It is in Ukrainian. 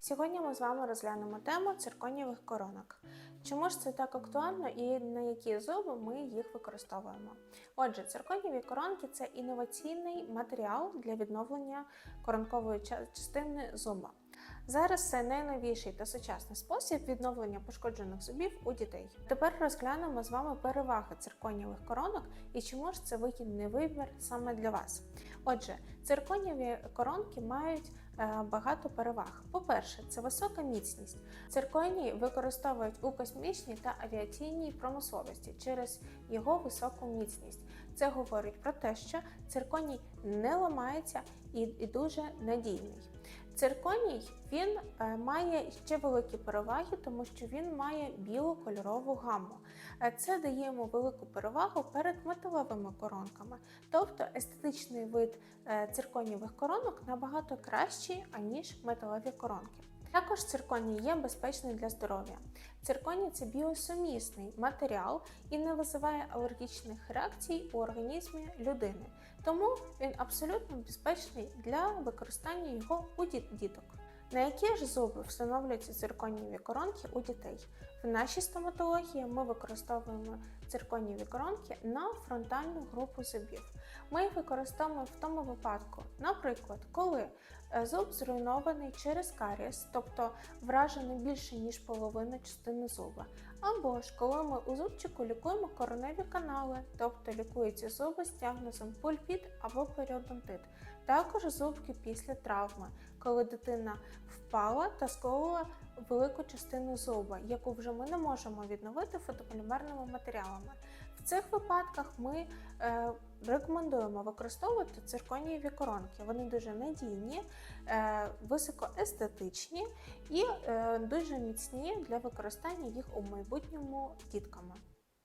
Сьогодні ми з вами розглянемо тему цирконієвих коронок. Чому ж це так актуально і на які зуби ми їх використовуємо? Отже, цирконієві коронки це інноваційний матеріал для відновлення коронкової ча- частини зуба. Зараз це найновіший та сучасний спосіб відновлення пошкоджених зубів у дітей. Тепер розглянемо з вами переваги цирконієвих коронок і чому ж це вигідний вибір саме для вас. Отже, цирконієві коронки мають е, багато переваг. По-перше, це висока міцність. Цирконій використовують у космічній та авіаційній промисловості через його високу міцність. Це говорить про те, що цирконій не ламається і дуже надійний. Цирконій він е, має ще великі переваги, тому що він має білу кольорову гамму. Е, Це дає йому велику перевагу перед металевими коронками. Тобто естетичний вид цирконівих коронок набагато кращий, аніж металеві коронки. Також цирконій є безпечний для здоров'я. Цирконій це біосумісний матеріал і не визиває алергічних реакцій у організмі людини, тому він абсолютно безпечний для використання його у діток. На які ж зуби встановлюються цирконієві коронки у дітей? В нашій стоматології ми використовуємо цирконієві коронки на фронтальну групу зубів. Ми їх використовуємо в тому випадку, наприклад, коли е, зуб зруйнований через карієс, тобто вражений більше ніж половина частини зуба, або ж коли ми у зубчику лікуємо короневі канали, тобто лікуються зуби з діагнозом пульпіт або періодонтит. Також зубки після травми, коли дитина впала та сколила велику частину зуба, яку вже ми не можемо відновити фотополімерними матеріалами. В цих випадках ми е, рекомендуємо використовувати цирконієві коронки. Вони дуже надійні, е, високоестетичні і е, дуже міцні для використання їх у майбутньому дітками.